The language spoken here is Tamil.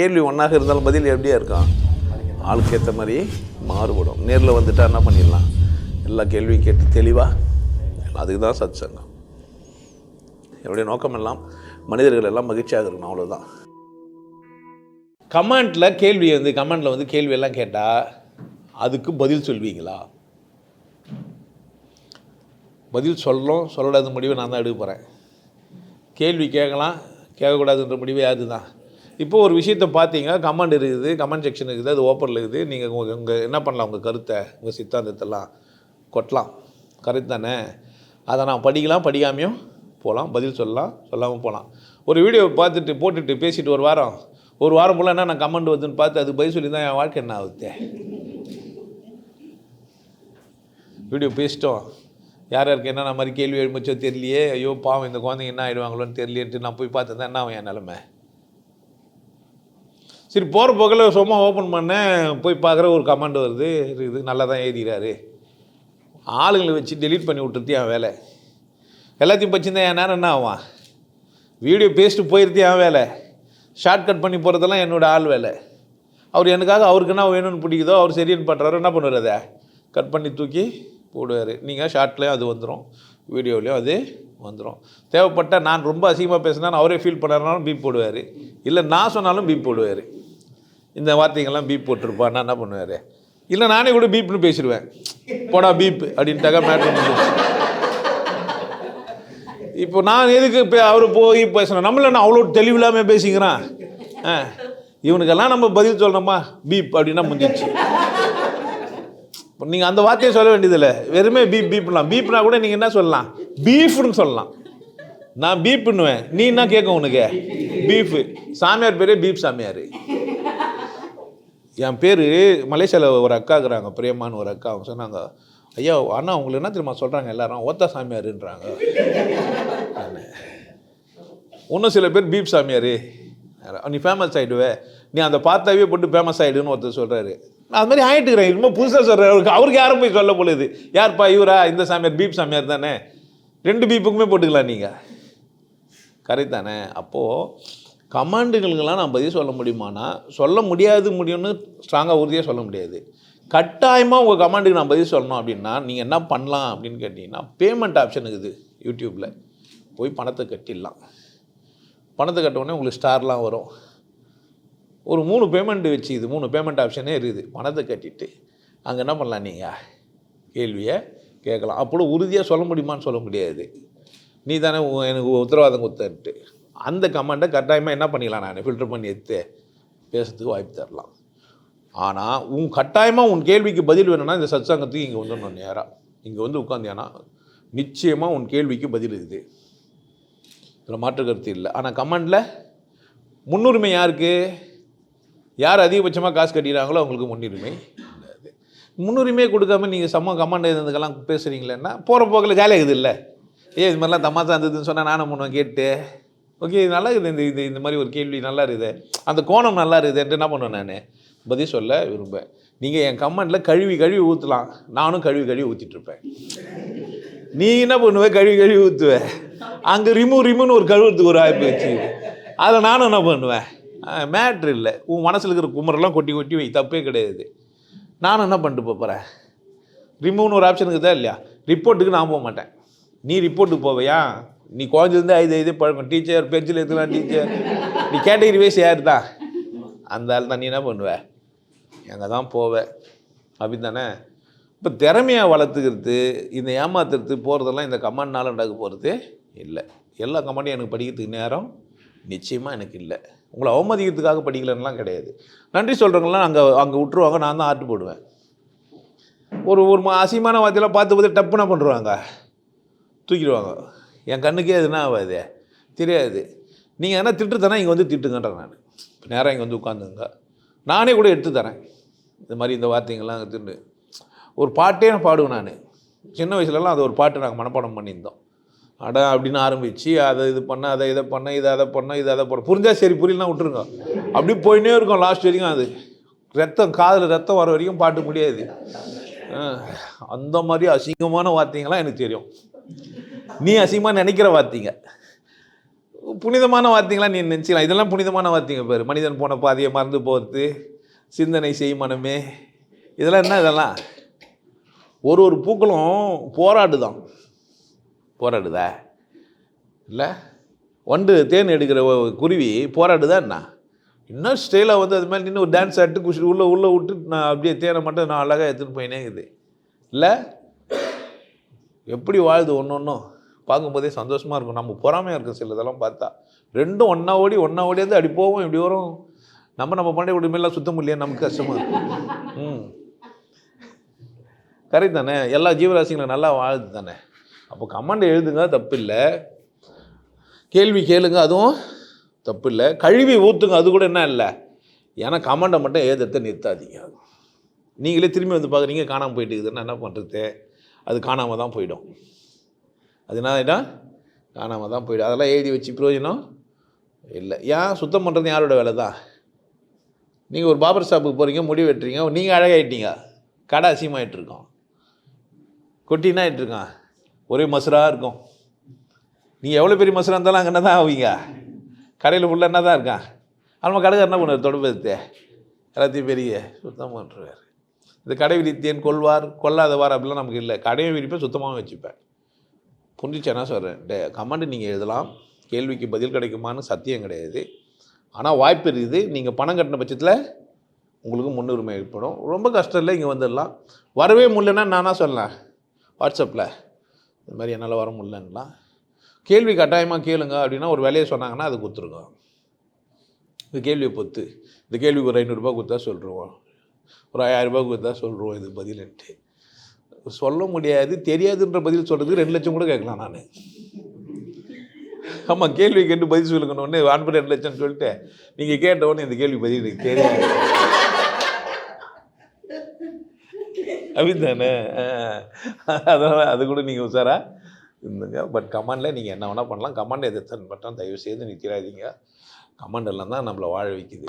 கேள்வி ஒன்றாக இருந்தாலும் பதில் எப்படியா இருக்கும்? ஆளுக்கு ஏற்ற மாதிரி மாறுபடும். நேரில் வந்துட்டால் என்ன பண்ணிடலாம்? எல்லா கேள்வியும் கேட்டு தெளிவாக அதுக்கு தான் சத் சங்கம் என்னுடைய நோக்கம் எல்லாம் மனிதர்கள் எல்லாம் மகிழ்ச்சியாக இருக்கணும் அவ்வளோதான் கமெண்ட்டில் கேள்வி வந்து கமெண்ட்டில் வந்து கேள்வியெல்லாம் கேட்டால் அதுக்கு பதில் சொல்வீங்களா? பதில் சொல்லணும் சொல்லக்கூடாத முடிவை நான் தான் எடுக்க போகிறேன் கேள்வி கேட்கலாம் கேட்கக்கூடாதுன்ற முடிவே அது தான் இப்போ ஒரு விஷயத்தை பார்த்தீங்கன்னா கமெண்ட் இருக்குது கமெண்ட் செக்ஷன் இருக்குது அது ஓப்பனில் இருக்குது. நீங்கள் உங்கள் உங்கள் என்ன பண்ணலாம்? உங்கள் கருத்தை உங்கள் சித்தாந்தத்தெல்லாம் கொட்டலாம். கரெக்ட் தானே? அதை நான் படிக்கலாம் படிக்காமையும் போகலாம் பதில் சொல்லலாம் சொல்லாமல் போகலாம் ஒரு வீடியோ பார்த்துட்டு போட்டுட்டு பேசிட்டு ஒரு வாரம். ஒரு வாரம் போல் என்ன நான் கமெண்ட் வருதுன்னு பார்த்து அது பதில் சொல்லி தான் என் வாழ்க்கை என்ன ஆகுது? வீடியோ பேசிட்டோம். யார் யாருக்கு என்னென்ன மாதிரி கேள்வி எழுமிச்சோ தெரியலையே. ஐயோ பாவம் இந்த குழந்தைங்க என்ன ஆயிடுவாங்களோன்னு தெரியலேன்ட்டு நான் போய் பார்த்தேன் என்ன ஆகும் என் நிலமை? சரி போகிற போக்கில் சும்மா ஓப்பன் பண்ணேன் போய் பார்க்குற ஒரு கமெண்ட் வருது. இருக்குது நல்லா தான் எழுதிக்கிறாரு. ஆளுங்களை வச்சு டெலீட் பண்ணி விட்டுருத்தி என் வேலை? எல்லாத்தையும் பச்சிருந்தேன் என் நேரம் என்ன ஆவான் வீடியோ பேஸ்ட்டு போயிருத்தி என் வேலை? ஷார்ட் கட் பண்ணி போகிறதெல்லாம் என்னோடய ஆள் வேலை. அவர் எனக்காக அவருக்கு என்ன வேணும்னு பிடிக்குதோ அவர் சரின்னு பண்ணுறாரு என்ன பண்ணுவார் அதை? கட் பண்ணி தூக்கி போடுவார். நீங்கள் ஷார்ட்லேயும் அது வந்துடும் வீடியோலேயும் அது வந்துடும் தேவைப்பட்டால் நான் ரொம்ப அசிங்கமாக பேசினாலும் அவரே ஃபீல் பண்ணாருனாலும் பீப் போடுவார். இல்லை நான் சொன்னாலும் பீப் போடுவார். இந்த வார்த்தைங்கள்லாம் பீப் போட்டிருப்பான்னா என்ன பண்ணுவார் இல்லை நானே கூட பீப்னு பேசிடுவேன். போடா பீப் அப்படின்ட்டாக்கா மேட்ரு முடிஞ்சிச்சு இப்போ நான் எதுக்கு இப்போ அவர் போய் பேசுகிறேன் நம்மள நான் அவ்வளோ தெளிவில்லாமல் பேசிக்கிறான்? ஆ இவனுக்கெல்லாம் நம்ம பதில் சொல்லணுமா? பீப் அப்படின்னா முடிஞ்சிச்சு இப்போ நீங்கள் அந்த வார்த்தையை சொல்ல வேண்டியதில்லை. வெறுமே பீப் பீப்லாம் பீப்னா கூட நீங்கள் என்ன சொல்லலாம்? பீஃப்னு சொல்லலாம். நான் பீப்புன்னுவேன் நீ என்ன கேட்கும் உனக்கு? பீஃபு சாமியார் பேரே பீப் சாமியார். என் பேர் மலேசியாவில் ஒரு அக்கா இருக்கிறாங்க பிரியமான்னு ஒரு அக்கா. அவங்க சொன்னாங்க ஐயா அண்ணா உங்களுக்கு என்ன தெரியுமா சொல்கிறாங்க எல்லாரும்? ஓத்தா சாமியாருன்றாங்க. இன்னும் சில பேர் பீப் சாமியார். நீ ஃபேமஸ் ஆகிடுவே நீ அந்த பார்த்தாவே போட்டு ஃபேமஸ் ஆகிடுன்னு ஒருத்தர் சொல்கிறாரு நான் அது மாதிரி ஆகிட்டுக்கிறேன் இன்னும் புதுசாக சொல்கிறேன் அவருக்கு அவருக்கு யாரும் போய் சொல்ல போலுது. யார்ப்பா இவரா? இந்த சாமியார் பீப் சாமியார் தானே? ரெண்டு பீப்புக்குமே போட்டுக்கலாம் நீங்கள் கரெக்ட் தானே? அப்போது கமாண்டுகளுக்கெல்லாம் நான் பதில் சொல்ல முடியுமானா சொல்ல முடியாது முடியும்னு ஸ்ட்ராங்காக உறுதியாக சொல்ல முடியாது. கட்டாயமாக உங்கள் கமாண்டுக்கு நான் பதில் சொல்லணும் அப்படின்னா நீங்கள் என்ன பண்ணலாம் அப்படின்னு கேட்டிங்கன்னா பேமெண்ட் ஆப்ஷன் இருக்குது யூடியூப்பில் போய் பணத்தை கட்டிடலாம். பணத்தை கட்ட உடனே உங்களுக்கு ஸ்டார்லாம் வரும். ஒரு மூணு பேமெண்ட் வச்சு இது மூணு பேமெண்ட் ஆப்ஷனே இருக்குது. பணத்தை கட்டிட்டு அங்கே என்ன பண்ணலாம் நீங்கள் கேள்வியை கேட்கலாம். அப்போ உறுதியாக சொல்ல முடியுமான்னு சொல்ல முடியாது. நீ தானே எனக்கு உத்தரவாதம் கொடுத்தன்ட்டு. அந்த கமெண்ட்டை கட்டாயமாக என்ன பண்ணிக்கலாம் நான்? ஃபில்டர் பண்ணி எடுத்து பேசுறதுக்கு வாய்ப்பு தரலாம். ஆனால் உன் கட்டாயமாக உன் கேள்விக்கு பதில் வேணும்னா இந்த சத்சங்கத்துக்கு இங்கே வந்துடணும் நேராக இங்கே வந்து உட்காந்தியானா நிச்சயமாக உன் கேள்விக்கு பதில் இருக்குது இதில் மாற்று கருத்து இல்லை. ஆனால் கமெண்டில் முன்னுரிமை யாருக்கு? யார் அதிகபட்சமாக காசு கட்டிடுறாங்களோ அவங்களுக்கு முன்னுரிமை கிடையாது முன்னுரிமையை கொடுக்காம நீங்கள் சம கமெண்ட் இருந்ததுக்கெல்லாம் பேசுகிறீங்களேன்னா போகிற போக்கில் ஜாலியாக இருக்குது இல்லை. ஏ இது மாதிரிலாம் தமாசா இருந்ததுன்னு சொன்னால் நானும் முன்ன கேட்டு ஓகே இது நல்லா இருக்குது. இந்த இது இந்த மாதிரி ஒரு கேள்வி நல்லா இருக்குது. அந்த கோணம் நல்லா இருக்குதுன்ட்டு என்ன பண்ணுவேன் நான்? பதில் சொல்ல விரும்புவேன். நீங்கள் என் கமெண்ட்டில் கழுவி கழுவி ஊற்றலாம் நானும் கழுவி கழுவி ஊற்றிட்டுருப்பேன் நீ என்ன பண்ணுவ? கழுவி கழுவி ஊற்றுவ அங்கே ரிமூ ரிமூன்னு ஒரு கழுவுறதுக்கு ஒரு வாய்ப்பு வச்சு அதை நானும் என்ன பண்ணுவேன்? மேட்ரு இல்லை. உன் மனசில் இருக்கிற குமரெல்லாம் கொட்டி கொட்டி வை. தப்பே கிடையாது. நானும் என்ன பண்ணிட்டு போகிறேன் ரிமூவ்னு ஒரு ஆப்ஷன் இருக்குதா இல்லையா? ரிப்போர்ட்டுக்கு நான் போக மாட்டேன். நீ ரிப்போர்ட்டுக்கு போவையா? நீ குழந்தைலேருந்து ஐது ஐது பழக்கம் டீச்சர் பென்சில் எடுத்துக்கலாம் டீச்சர் நீ கேட்டகரி வைஸ் யார் தான்? அந்த ஆள் தான் நீ என்ன பண்ணுவ? அங்கே தான் போவேன் அப்படின்னு தானே இப்போ திறமையை வளர்த்துக்கிறது இந்த ஏமாத்துறது போகிறதெல்லாம் இந்த கமாண்ட்னால நடக்க போகிறது இல்லை. எல்லா கமெண்ட்டையும் எனக்கு படிக்கிறதுக்கு நேரம் நிச்சயமாக எனக்கு இல்லை. உங்களை அவமதிக்கிறதுக்காக படிக்கலன்னெலாம் கிடையாது. நன்றி சொல்கிறவங்களாம் அங்கே அங்கே விட்டுருவாங்க நான் தான் ஆட்டு போடுவேன். ஒரு ஒரு மா- அசிங்கமான வார்த்தையெல்லாம் பார்த்து பார்த்து டப்புனா பண்ணுறாங்க தூக்கிடுவாங்க. என் கண்ணுக்கே எதுனா ஆகாது தெரியாது. நீங்கள் எதனா திட்டுறதானே இங்கே வந்து திட்டுங்கன்றேன் நான். நேராக இங்கே வந்து உட்காந்துங்க. நானே கூட எடுத்து தரேன். இந்த மாதிரி இந்த வார்த்தைங்கள்லாம் அங்கே திட்டு. ஒரு பாட்டே நான் பாடுவேன் நான். சின்ன வயசுலலாம் அது ஒரு பாட்டு நாங்கள் மனப்பாடம் பண்ணியிருந்தோம். அட அப்படின்னு ஆரம்பித்து அதை இது பண்ண அதை இதை பண்ண இதை அதை பண்ண இதை அதை பண்ண. புரிஞ்சால் சரி புரியலாம் விட்டுருங்க. அப்படி போயினே இருக்கும் லாஸ்ட் வரைக்கும் அது. ரத்தம் காதில் ரத்தம் வர வரைக்கும் பாட்டு முடியாது. அந்த மாதிரி அசிங்கமான வார்த்தைங்கள்லாம் எனக்கு தெரியும். நீ அசிங்கமாக நினைக்கிற வார்த்தைங்க. புனிதமான வார்த்தைங்களா நீ நினச்சிக்கலாம். இதெல்லாம் புனிதமான வார்த்தைங்க பேர். மனிதன் போன பாதையை மறந்து போகிறது சிந்தனை செய் மனமே. இதெல்லாம் என்ன இதெல்லாம்? ஒரு ஒரு பூக்களும் போராடுதான். போராடுதா? இல்லை? ஒன்று தேன் எடுக்கிற குருவி போராடுதா என்ன? இன்னும் ஸ்டைலாக வந்து அது மாதிரி நின்று ஒரு டான்ஸ் ஆட்டு குஷி உள்ளே உள்ளே விட்டு நான் அப்படியே தேனை மட்டும் நான் அழகாக எடுத்துகிட்டு போயினே இருக்குது. இல்லை? எப்படி வாழுது ஒன்று ஒன்றும் பார்க்கும்போதே சந்தோஷமாக இருக்கும். நம்ம பொறாமையாக இருக்கும் சில இதெல்லாம் பார்த்தா. ரெண்டும் ஒன்றா ஓடி ஒன்றா ஓடியாந்து அப்படி போவோம் இப்படி வரும். நம்ம நம்ம பண்டை உடம்பெல்லாம் சுத்தம் முடியல நமக்கு கஷ்டமாக இருக்கும் ம். கரெக்ட் தானே? எல்லா ஜீவராசிங்களும் நல்லா வாழுது தானே? அப்போ கமெண்ட் எழுதுங்க தப்பு இல்லை கேள்வி கேளுங்க அதுவும் தப்பு இல்லை கழுவி ஊற்றுங்க அது கூட என்ன இல்லை. ஏன்னா கமெண்டை மட்டும் ஏதத்தை நிறுத்தாதீங்க. நீங்களே திரும்பி வந்து பார்க்குறீங்க காணாமல் போயிட்டு இருக்குதுன்னா என்ன பண்ணுறது அது காணாமல் தான் போயிடும். அது என்ன ஆகிட்டா காணாமல் தான் போயிடும் அதெல்லாம் எழுதி வச்சு பிரயோஜனம் இல்லை. ஏன்? சுத்தம் பண்ணுறது யாரோட வேலை தான் நீங்கள் ஒரு பாபர் ஷாப்புக்கு போகிறீங்க முடி வெட்டுறீங்க நீங்கள் அழகாயிட்டீங்க. கடை அசியமாகிட்ருக்கோம் கொட்டினா இருக்கான் ஒரே மசுராக இருக்கும். நீ எவ்வளோ பெரிய மசுராக இருந்தாலும் அங்கே என்ன தான் ஆவீங்க? கடையில் உள்ள என்ன தான் இருக்கான் நம்ம கடைக்காரர் என்ன பண்ணுவார்? தொடர்பு எல்லாத்தையும் பெரிய சுத்தம் பண்ணுறார் இந்த கடை விரித்தேன் கொள்வார் கொல்லாதவார் அப்படிலாம் நமக்கு இல்லை. கடையை விரிப்பேன் சுத்தமாக வச்சுப்பேன். புரிஞ்சிச்சேன்னா சொல்கிறேன் டே கமெண்ட் நீங்கள் எழுதலாம். கேள்விக்கு பதில் கிடைக்குமான்னு சத்தியம் கிடையாது. ஆனால் வாய்ப்பு இருக்குது. நீங்கள் பணம் கட்டின பட்சத்தில் உங்களுக்கு முன்னுரிமை ஏற்படும். ரொம்ப கஷ்டம் இல்லை இங்கே வந்துடலாம். வரவே முடியலன்னா நானாக சொல்லலாம் வாட்ஸ்அப்பில். இந்த மாதிரி என்னால் வர முடியலன்னா கேள்வி கட்டாயமாக கேளுங்க. அப்படின்னா ஒரு வேலையை சொன்னாங்கன்னா அது கொடுத்துருங்க. இந்த கேள்வியை பொறுத்து இந்த கேள்விக்கு ஒரு ஐநூறுரூபா கொடுத்தா சொல்கிறோம் ஒரு ஆயிரரூபா கொடுத்தா சொல்கிறோம் இது பதிலுன்ட்டு. சொல்ல முடியாது தெரியாதுன்ற பதில் சொல்கிறதுக்கு ரெண்டு லட்சம் கூட கேட்கலாம் நான். ஆமாம் கேள்வி கேட்டு பதில் சொல்லுங்கன்னு உடனே ரெண்டு லட்சம்னு சொல்லிட்டு நீங்கள் கேட்ட உடனே இந்த கேள்வி பதில் எனக்கு தெரியாது. அப்படிதானே அதனால் அது கூட நீங்கள் உஷாரா இருந்துங்க. பட் கமாண்டில் நீங்கள் என்ன வேணால் பண்ணலாம். கமாண்டை எதிர்த்தன் பட்டம் தயவு செய்து நிற்கிறாதீங்க கமாண்ட் எல்லாம் தான் நம்மளை வாழ வைக்குது.